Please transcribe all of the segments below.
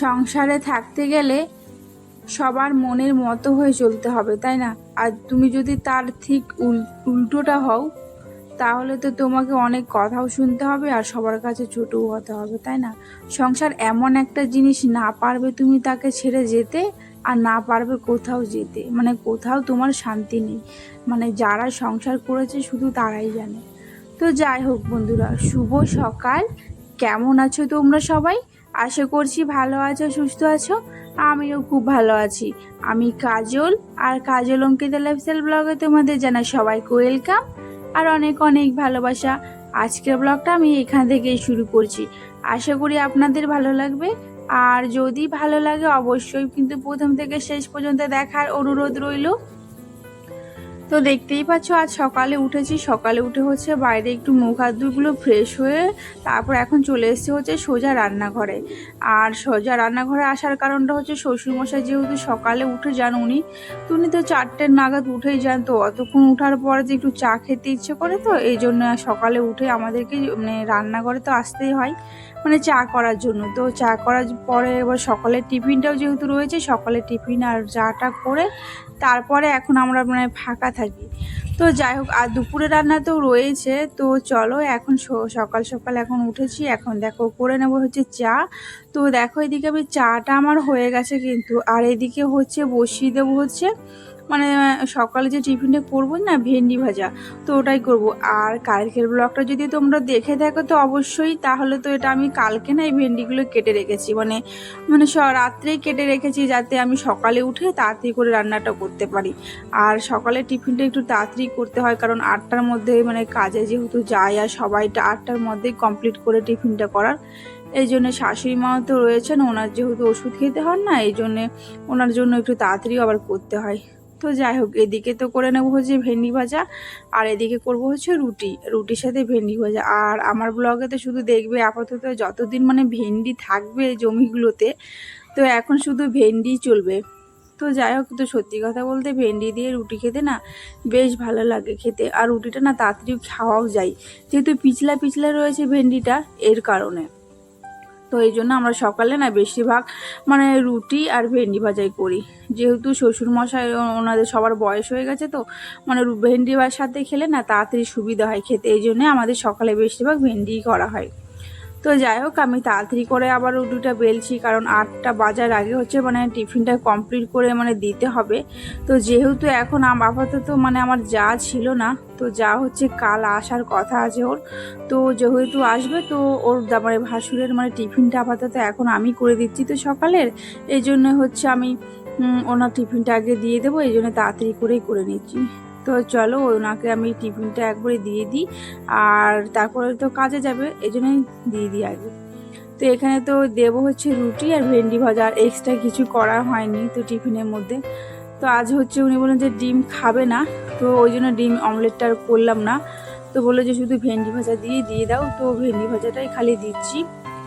সংসারে থাকতে গেলে সবার মনের মতো হয়ে চলতে হবে, তাই না? আর তুমি যদি তার ঠিক উল্টোটা হও, তাহলে তো তোমাকে অনেক কথাও শুনতে হবে আর সবার কাছে ছোটও হতে হবে, তাই না? সংসার এমন একটা জিনিস না পারবে তুমি তাকে ছেড়ে যেতে আর না পারবে কোথাও যেতে। মানে কোথাও তোমার শান্তি নেই। মানে যারা সংসার করেছে শুধু তারাই জানে। তো যাই হোক বন্ধুরা, শুভ সকাল। কেমন আছো তোমরা সবাই? আশা করছি ভালো আছো, সুস্থ আছো। আমিও খুব ভালো আছি। আমি কাজল, আর কাজল অঙ্কিতা লাইফস্টাইল ব্লগে তোমাদের জানাই সবাইকে ওয়েলকাম আর অনেক অনেক ভালোবাসা। আজকের ব্লগটা আমি এখান থেকেই শুরু করছি। আশা করি আপনাদের ভালো লাগবে। আর যদি ভালো লাগে, অবশ্যই কিন্তু প্রথম থেকে শেষ পর্যন্ত দেখার অনুরোধ রইল। তো দেখতেই পাচ্ছ, আজ সকালে উঠেছি, সকালে উঠে হচ্ছে বাইরে একটু মুখ হাত ধুগুলো ফ্রেশ হয়ে তারপর এখন চলে এসেছে হচ্ছে সোজা রান্নাঘরে। আর সোজা রান্নাঘরে আসার কারণটা হচ্ছে শ্বশুরমশাই যেহেতু সকালে উঠে যান উনি, তো উনি তো চারটের নাগাদ উঠেই যান, তো অতক্ষণ উঠার পরে যে একটু চা খেতে ইচ্ছে করে তো, এই জন্য সকালে উঠে আমাদেরকে মানে রান্নাঘরে তো আসতেই হয়। মানে চা করার জন্য। তো চা করার পরে এবার সকালের টিফিনটাও যেহেতু রয়েছে, সকালের টিফিন আর চাটা করে তারপরে এখন আমরা মানে ফাঁকা থাকি। তো যাই হোক, আর দুপুরে রান্না তো রয়েছে, তো চলো এখন সকাল সকাল এখন উঠেছি, এখন দেখো করে নেব হচ্ছে চা। তো দেখো এদিকে আমি চাটা আমার হয়ে গেছে কিন্তু, আর এদিকে হচ্ছে বসিয়ে দেবো হচ্ছে মানে সকালে যে টিফিনটা করব না, ভেন্ডি ভাজা, তো ওটাই করব। আর কালকের ব্লগটা যদি তোমরা দেখে থাকো, তো অবশ্যই তাহলে তো এটা আমি কালকে না এই ভেন্ডিগুলো কেটে রেখেছি। মানে মানে রাত্রেই কেটে রেখেছি যাতে আমি সকালে উঠে তাড়াতাড়ি করে রান্নাটা করতে পারি। আর সকালে টিফিনটা একটু তাড়াতাড়ি করতে হয়, কারণ আটটার মধ্যে মানে কাজে যেহেতু যায় আর সবাইটা আটটার মধ্যেই কমপ্লিট করে টিফিনটা করার। এই জন্য শাশুড়ি মাও তো রয়েছেন, ওনার যেহেতু ওষুধ খেতে হন না, এই জন্যে ওনার জন্য একটু তাড়াতাড়ি আবার করতে হয়। তো যাই হোক, এদিকে তো করে নেব হচ্ছে ভেন্ডি ভাজা, আর এদিকে করব হচ্ছে রুটি, রুটির সাথে ভেন্ডি ভাজা। আর আমার ব্লগে তো শুধু দেখবে আপাতত যতদিন মানে ভেন্ডি থাকবে জমিগুলোতে, তো এখন শুধু ভেন্ডি চলবে। তো যাই হোক, তো সত্যি কথা বলতে ভেন্ডি দিয়ে রুটি খেতে না বেশ ভালো লাগে খেতে। আর রুটিটা না তাড়াতাড়ি খাওয়াও যায়। যেহেতু পিছলা পিছলা রয়েছে ভেন্ডিটা, এর কারণে। তো এই জন্য আমরা সকালে না বেশিরভাগ মানে রুটি আর ভেন্ডি ভাজাই করি। যেহেতু শ্বশুরমশাই ওনাদের সবার বয়স হয়ে গেছে তো মানে ভেন্ডি ভাজার সাথে খেলে না তাড়াতাড়ি সুবিধা হয় খেতে। এই জন্যে আমাদের সকালে বেশিরভাগ ভেন্ডিই করা হয়। তো যাই হোক, আমি তাড়াতাড়ি করে আবার রুটিটা বেলছি, কারণ আটটা বাজার আগে হচ্ছে মানে টিফিনটা কমপ্লিট করে মানে দিতে হবে। তো যেহেতু এখন আপাতত মানে আমার যা ছিল না, তো যা হচ্ছে কাল আসার কথা আছে ওর। তো যেহেতু আসবে, তো ওর মানে ভাসুরের মানে টিফিনটা আপাতত এখন আমি করে দিচ্ছি তো সকালের। এই জন্য হচ্ছে আমি ওনার টিফিনটা আগে দিয়ে দেবো, এই জন্য তাড়াতাড়ি করেই করে নিচ্ছি। তো চলো ওনাকে আমি টিফিনটা একবারে দিয়ে দিই, আর তারপরে তো কাজে যাবে এই জন্যই দিয়ে দিই আগে। তো এখানে তো দেবো হচ্ছে রুটি আর ভেন্ডি ভাজা, আর এক্সট্রা কিছু করা হয়নি তো টিফিনের মধ্যে। তো আজ হচ্ছে উনি বললেন যে ডিম খাবে না, তো ওই জন্য ডিম অমলেটটা আর করলাম না। তো বলল যে শুধু ভেন্ডি ভাজা দিয়ে দিয়ে দাও, তো ভেন্ডি ভাজাটাই খালি দিচ্ছি।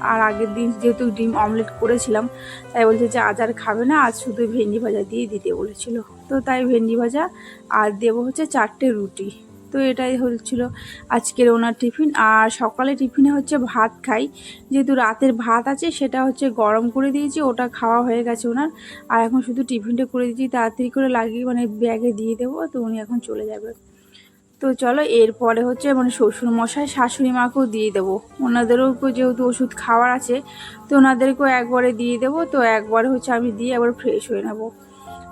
আর আগের দিন যেহেতু ডিম অমলেট করেছিলাম, তাই বলছে যে আজ আর খাবে না, আজ শুধু ভেন্ডি ভাজা দিয়ে দিতে বলেছিল। তো তাই ভেন্ডি ভাজা আর দেবো হচ্ছে চারটে রুটি। তো এটাই হচ্ছিল আজকের ওনার টিফিন। আর সকালে টিফিনে হচ্ছে ভাত খাই। যেহেতু রাতের ভাত আছে, সেটা হচ্ছে গরম করে দিয়েছি, ওটা খাওয়া হয়ে গেছে ওনার। আর এখন শুধু টিফিনটা করে দিয়েছি, তাড়াতাড়ি করে লাগিয়ে মানে ব্যাগে দিয়ে দেবো, তো উনি এখন চলে যাবে। তো চলো এরপরে হচ্ছে মানে শ্বশুর মশাই শাশুড়ি মাকেও দিয়ে দেবো। ওনাদেরও যেহেতু ওষুধ খাওয়ার আছে, তো ওনাদেরকেও একবারে দিয়ে দেবো। তো একবারে হচ্ছে আমি দিয়ে একবার ফ্রেশ হয়ে নেব।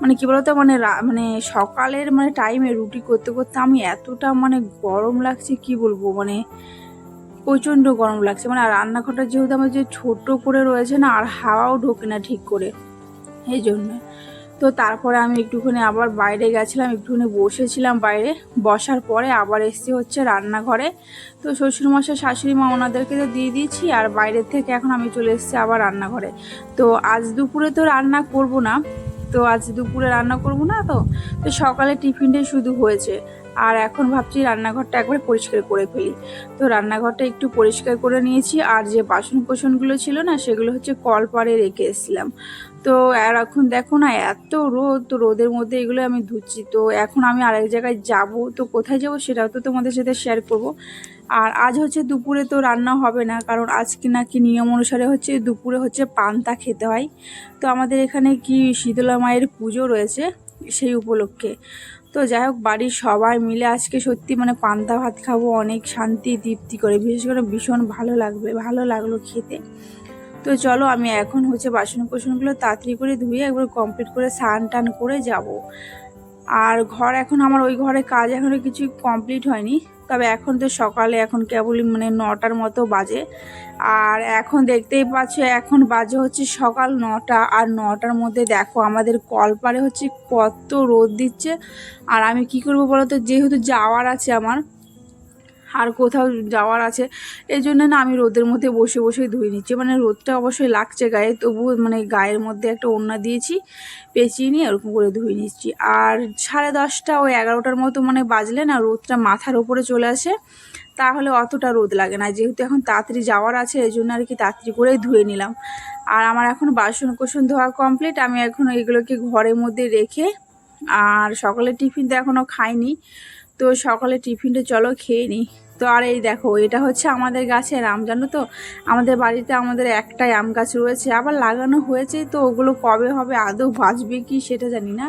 মানে কী বলতো মানে মানে সকালের মানে টাইমে রুটি করতে করতে আমি এতটা মানে গরম লাগছে, কি বলব? মানে প্রচণ্ড গরম লাগছে। মানে আর রান্নাঘরটা যেহেতু আমার যে ছোট করে রয়েছে না, আর হাওয়াও ঢোকে না ঠিক করে। এই জন্য। তো তারপরে আমি একটুখানি আবার বাইরে গেছিলাম, একটুখানি বসেছিলাম বাইরে। বসার পরে আবার এসছি হচ্ছে রান্নাঘরে। তো শ্বশুরমশাই শাশুড়ি মা ওনাদেরকে তো দিয়ে দিয়েছি, আর বাইরের থেকে এখন আমি চলে এসেছি আবার রান্নাঘরে। তো আজ দুপুরে তো রান্না করব না, তো আজ দুপুরে রান্না করব না তো? তো সকালে টিফিনটাই শুধু হয়েছে। আর এখন ভাবছি রান্নাঘরটা একবার পরিষ্কার করে ফেলি। তো রান্নাঘরটা একটু পরিষ্কার করে নিয়েছি, আর যে বাসন কোসনগুলো ছিল না, সেগুলো হচ্ছে কলপারে রেখে এসেছিলাম। তো আর এখন দেখো না, এত রোদ, তো রোদের মধ্যে এগুলো আমি ধুচ্ছি। তো এখন আমি আরেক জায়গায় যাব, তো কোথায় যাব সেটাও তো তোমাদের সাথে শেয়ার করব। আর আজ হচ্ছে দুপুরে তো রান্না হবে না, কারণ আজকে নাকি নিয়ম অনুসারে হচ্ছে দুপুরে হচ্ছে পান্তা খেতে হয়। তো আমাদের এখানে কি শীতলা মায়ের পুজো রয়েছে সেই উপলক্ষে। তো যাই হোক, বাড়ির সবাই মিলে আজকে সত্যি মানে পান্তা ভাত খাব, অনেক শান্তি, তৃপ্তি করে। বিশেষ করে ভীষণ ভালো লাগবে, ভালো লাগল খেতে। তো চলো, আমি এখন হচ্ছে বাসন কোসনগুলো তাড়াতাড়ি করে ধুয়ে একবার কমপ্লিট করে স্নান টান করে যাব। আর ঘর এখন আমার, ওই ঘরে কাজ এখনও কিছু কমপ্লিট হয়নি। তবে এখন তো সকালে এখন কেবলই মানে নটার মতো বাজে। আর এখন দেখতেই পাচ্ছ, এখন বাজে হচ্ছে সকাল নটা। আর নটার মধ্যে দেখো আমাদের কলপারে হচ্ছে কত রোদ দিচ্ছে। আর আমি কি করব বলো তো? যেহেতু যাওয়ার আছে আমার আর কোথাও যাওয়ার আছে। এই জন্য না আমি রোদের মধ্যে বসে বসে ধুয়ে নিচ্ছি। মানে রোদটা অবশ্যই লাগছে গায়ে, তবু মানে গায়ের মধ্যে একটা ওড়না দিয়েছি, পেঁচিয়ে নিয়ে ওরকম করে ধুয়ে নিচ্ছি। আর সাড়ে দশটা ওই এগারোটার মতো মানে বাজলে না রোদটা মাথার ওপরে চলে আসে, তাহলে অতটা রোদ লাগে না। যেহেতু এখন তাড়াতাড়ি যাওয়ার আছে, এই জন্য আর কি তাড়াতাড়ি করেই ধুয়ে নিলাম। আর আমার এখন বাসন কোসন ধোয়া কমপ্লিট। আমি এখন এগুলোকে ঘরের মধ্যে রেখে, আর সকালে টিফিন তো এখনও খাইনি। তো সকালে টিফিনটা চলো খেয়ে নিই। তো আর এই দেখো, এটা হচ্ছে আমাদের গাছের আম, জানো তো? আমাদের বাড়িতে আমাদের একটাই আম গাছ রয়েছে, আবার লাগানো হয়েছে তো, ওগুলো কবে হবে, আদৌ বাঁচবে কি সেটা জানি না।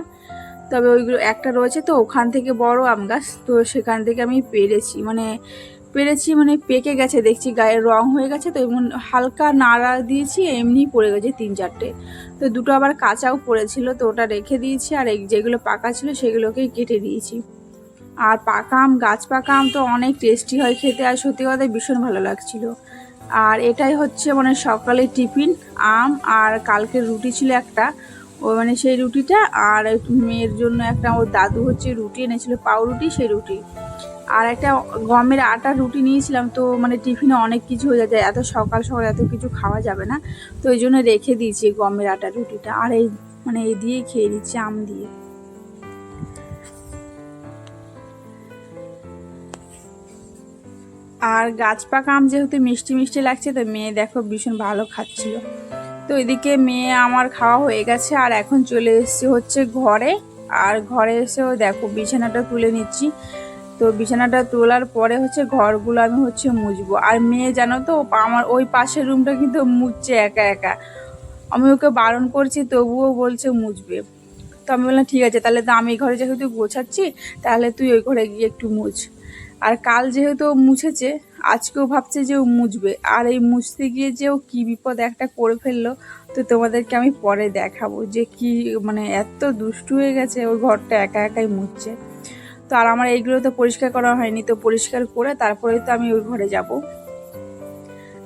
তবে ওইগুলো, একটা রয়েছে তো, ওখান থেকে বড় আম গাছ, তো সেখান থেকে আমি পেরেছি মানে পেরেছি মানে পেকে গেছে, দেখছি গায়ের রং হয়ে গেছে তো, এমন হালকা নাড়া দিয়েছি, এমনি পড়ে গেছে তিন চারটে। তো দুটো আবার কাঁচাও পড়েছিল, তো ওটা রেখে দিয়েছি, আর যেগুলো পাকা ছিল, সেগুলোকেই কেটে দিয়েছি। আর পাকা আম গাছ পাকা আম তো অনেক টেস্টি হয় খেতে আর সত্যি কথা ভীষণ ভালো লাগছিল। আর এটাই হচ্ছে মানে সকালে টিফিন, আম আর কালকের রুটি ছিল একটা। ও মানে সেই রুটিটা আর মেয়ের জন্য একটা, ওর দাদু হচ্ছে রুটি এনেছিল, পাউরুটি, সেই রুটি। আর একটা গমের আটার রুটি নিয়েছিলাম তো মানে টিফিনে অনেক কিছু হয়ে যায়, এত সকাল সকাল এত কিছু খাওয়া যাবে না। তো ওই জন্য রেখে দিয়েছি গমের আটার রুটিটা, আর এই মানে এই দিয়েই খেয়ে নিচ্ছি আম দিয়ে। আর গাছ পাকা আম যেহেতু মিষ্টি মিষ্টি লাগছে, তো মেয়ে দেখো ভীষণ ভালো খাচ্ছিল। তো এদিকে মেয়ে আমার খাওয়া হয়ে গেছে, আর এখন চলে এসেছে হচ্ছে ঘরে। আর ঘরে এসেও দেখো বিছানাটা তুলে নিচ্ছি। তো বিছানাটা তোলার পরে হচ্ছে ঘরগুলো আমি হচ্ছে মুছবো। আর মেয়ে জানো তো, আমার ওই পাশের রুমটা কিন্তু মুছছে একা একা। আমি ওকে বারণ করছি, তবুও বলছে মুছবে। তো আমি বললাম, ঠিক আছে, তাহলে তো আমি এই ঘরে যেহেতু গোছাচ্ছি, তাহলে তুই ওই ঘরে গিয়ে একটু মুছ। আর কাল যেহেতু মুছেছে, আজকেও ভাবছে যে ও মুছবে। আর এই মুছতে গিয়ে যে ও কী বিপদ একটা করে ফেলল, তো তোমাদেরকে আমি পরে দেখাবো যে কি মানে এত দুষ্টু হয়ে গেছে ওই ঘরটা একা একাই মুছছে। তো আর আমার এইগুলো তো পরিষ্কার করা হয়নি, তো পরিষ্কার করে তারপরে তো আমি ওই ঘরে যাব।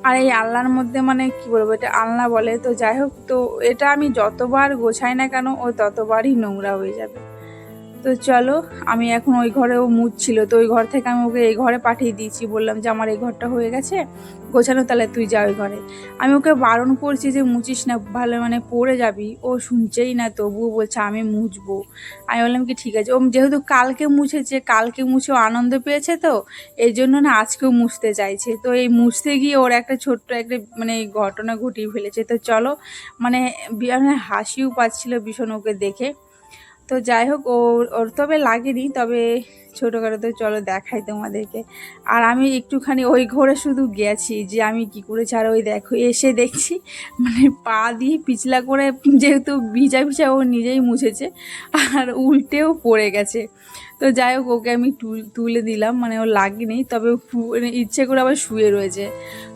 আর এই আলনার মধ্যে মানে কি বলব, এটা আলনা বলে, তো যাই হোক, তো এটা আমি যতবার গোছাই না কেন, ও ততবারই নোংরা হয়ে যাবে। তো চলো, আমি এখন ওই ঘরেও মুছছিল তো ওই ঘর থেকে আমি ওকে এই ঘরে পাঠিয়ে দিয়েছি। বললাম যে, আমার এই ঘরটা হয়ে গেছে, গোছানো, তাহলে তুই যা ওই ঘরে। আমি ওকে বারণ করছি যে মুছিস না, ভালো মানে পড়ে যাবি? ও শুনছেই না, তবুও বলছে, আমি মুছবো। আমি বললাম কি, ঠিক আছে। ও যেহেতু কালকে মুছেছে, কালকে মুছে আনন্দ পেয়েছে তো এই জন্য না আজকেও মুছতে চাইছে। তো এই মুছতে গিয়ে ওর একটা ছোট্ট একটা মানে ঘটনা ঘটিয়ে ফেলেছে। তো চলো মানে মানে হাসিও পাচ্ছিল ভীষণ ওকে দেখে। তো যাই হোক, ওর ওর তবে লাগেনি, তবে ছোটোখাটো তো চলো দেখাই তোমাদেরকে। আর আমি একটুখানি ওই ঘরে শুধু গেছি যে আমি কি করে আর ওই দেখো, এসে দেখছি মানে পা দিয়ে পিছলা করে যেহেতু ভিজা ভিজা ও নিজেই মুছেছে, আর উল্টেও পড়ে গেছে। তো যাই হোক, ওকে আমি তুলে দিলাম মানে ও লাগেনি, তবে মানে ইচ্ছে করে আবার শুয়ে রয়েছে।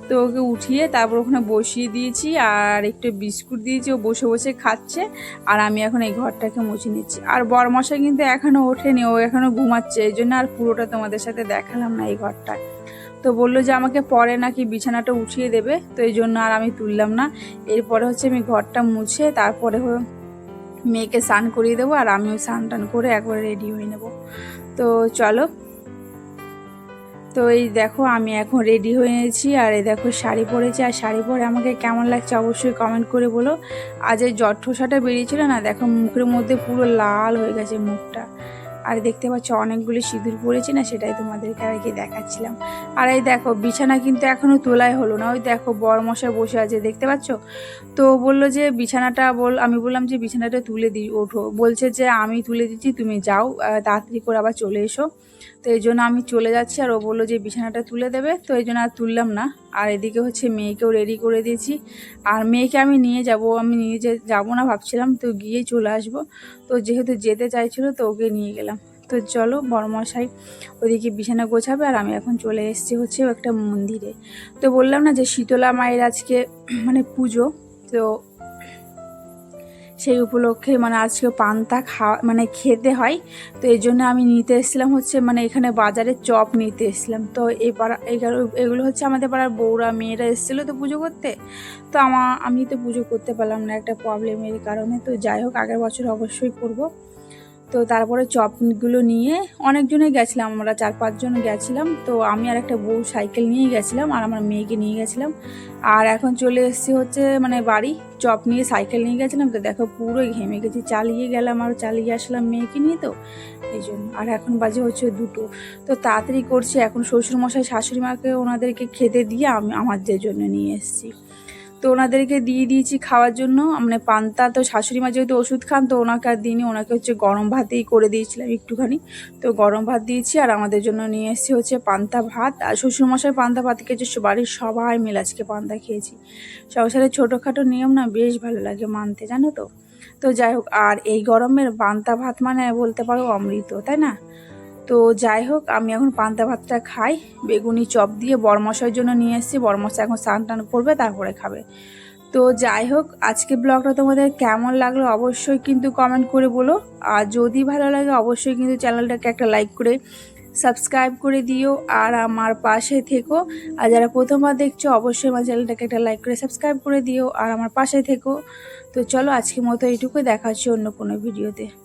তো ওকে উঠিয়ে তারপর ওখানে বসিয়ে দিয়েছি আর একটু বিস্কুট দিয়েছি, ও বসে বসে খাচ্ছে আর আমি এখন এই ঘরটাকে মুছে নিচ্ছি। আর বরমশাই কিন্তু এখনও ওঠেনি, ও এখনও ঘুমাচ্ছে, এই জন্য আর পুরোটা তোমাদের সাথে দেখালাম না এই ঘরটা তো বলল যে আমাকে পরে নাকি বিছানাটা উঠিয়ে দেবে, তো এই জন্য আর আমি তুললাম না। এরপরে হচ্ছে আমি ঘরটা মুছে তারপরে মেয়েকে স্নান করিয়ে দেবো আর আমিও স্নান টান করে একবার রেডি হয়ে নেব। তো চলো তো এই দেখো, আমি এখন রেডি হয়েছি আর এই দেখো, শাড়ি পরেছি। আর শাড়ি পরে আমাকে কেমন লাগছে অবশ্যই কমেন্ট করে বলো। আজ এই জঠোসাটা বেরিয়েছিল না, দেখো মুখের মধ্যে পুরো লাল হয়ে গেছে মুখটা। আর দেখতে পাচ্ছ, অনেকগুলো সিঁদুর পড়েছি না, সেটাই তোমাদেরকে আর কি দেখাচ্ছিলাম। আর এই দেখো, বিছানা কিন্তু এখনও তোলাই হলো না। ওই দেখো বর মশাই বসে আছে, দেখতে পাচ্ছ? তো বলল যে, বিছানাটা বল, আমি বললাম যে, বিছানাটা তুলে দিই, ওঠো। বলছে যে, আমি তুলে দিচ্ছি, তুমি যাও তাড়াতাড়ি করে আবার চলে এসো। তো এই জন্য আমি চলে যাচ্ছি আর ও বলল যে বিছানাটা তুলে দেবে। তো এই জন্য আর তুললাম না। আর এদিকে হচ্ছে মেয়েকেও রেডি করে দিয়েছি। আর মেয়েকে আমি নিয়ে যাব। আমি নিয়ে যে যাব না ভাবছিলাম, তো গিয়ে চলে আসব। তো যেহেতু যেতে চাইছিল, তো ওকে নিয়ে গেলাম। তো চলো, বড়মশাই ওদিকে বিছানা গোছাবে আর আমি এখন চলে এসেছি হচ্ছে একটা মন্দিরে। তো বললাম না যে শীতলা মায়ের আজকে মানে পুজো। তো সেই উপলক্ষে মানে আজকে পান্তা খাওয়া মানে খেতে হয়। তো এই জন্য আমি নিতে এসেছিলাম হচ্ছে মানে এখানে বাজারে চপ নিতে এসেছিলাম। তো এগুলো এগুলো হচ্ছে আমাদের পাড়ার বউরা, মেয়েরা এসেছিল তো পুজো করতে। তো আমার আমি তো পুজো করতে পারলাম না, একটা প্রবলেমের কারণে। তো যাই হোক, আগের বছর অবশ্যই করব। তো তারপরে চপগুলো নিয়ে অনেকজনে গেছিলাম, আমরা চার পাঁচজন গেছিলাম। তো আমি আর একটা বউ সাইকেল নিয়ে গেছিলাম আর আমার মেয়েকে নিয়ে গেছিলাম। আর এখন চলে এসেছি হচ্ছে মানে বাড়ি, চপ নিয়ে সাইকেল নিয়ে গেছিলাম। তো দেখো পুরো ঘেমে গেছি, চালিয়ে গেলাম আর চালিয়ে আসলাম মেয়েকে নিয়ে তো। এই জন্য। আর এখন বাজে হচ্ছে দুটো। তো তাড়াতাড়ি করছি, এখন শ্বশুরমশাই শাশুড়ি মাকে ওনাদেরকে খেতে দিয়ে আমি আমাদের জন্য নিয়ে এসেছি। তো ওনাদেরকে দিয়ে দিয়েছি খাওয়ার জন্য। মানে পান্তা তো শাশুড়ি মা যেহেতু ওষুধ খান, তো ওনাকে আর দিইনি। ওনাকে হচ্ছে গরম ভাতেই করে দিয়েছিলাম একটুখানি। তো গরম ভাত দিয়েছি আর আমাদের জন্য নিয়ে এসেছি হচ্ছে পান্তা ভাত। আর শ্বশুরমশাই পান্তা ভাত খেয়েছে বাড়ির সবাই মিলে আজকে পান্তা খেয়েছি। সংসারের ছোটোখাটো নিয়ম না, বেশ ভালো লাগে মানতে, জানো তো? তো যাই হোক, আর এই গরমের পান্তা ভাত মানে বলতে পারো অমৃত, তাই না? তো যাই হোক, আমি এখন পান্তা ভাতটা খাই। বেগুনি চপ দিয়ে বরমশার জন্য নিয়ে এসেছি। বরমশা এখন স্নান টান করবে, তারপরে খাবে। তো যাই হোক, আজকে ব্লগটা তোমাদের কেমন লাগল অবশ্যই কিন্তু কমেন্ট করে বলো। আর যদি ভালো লাগে, অবশ্যই কিন্তু চ্যানেলটাকে একটা লাইক করে সাবস্ক্রাইব করে দিও। আর আমার পাশে থেকো। আর যারা প্রথমবার দেখছ, অবশ্যই আমার চ্যানেলটাকে একটা লাইক করে সাবস্ক্রাইব করে দিও। আর আমার পাশে থেকো। তো চলো, আজকের মতো এইটুকুই। দেখা হচ্ছে অন্য কোনো ভিডিওতে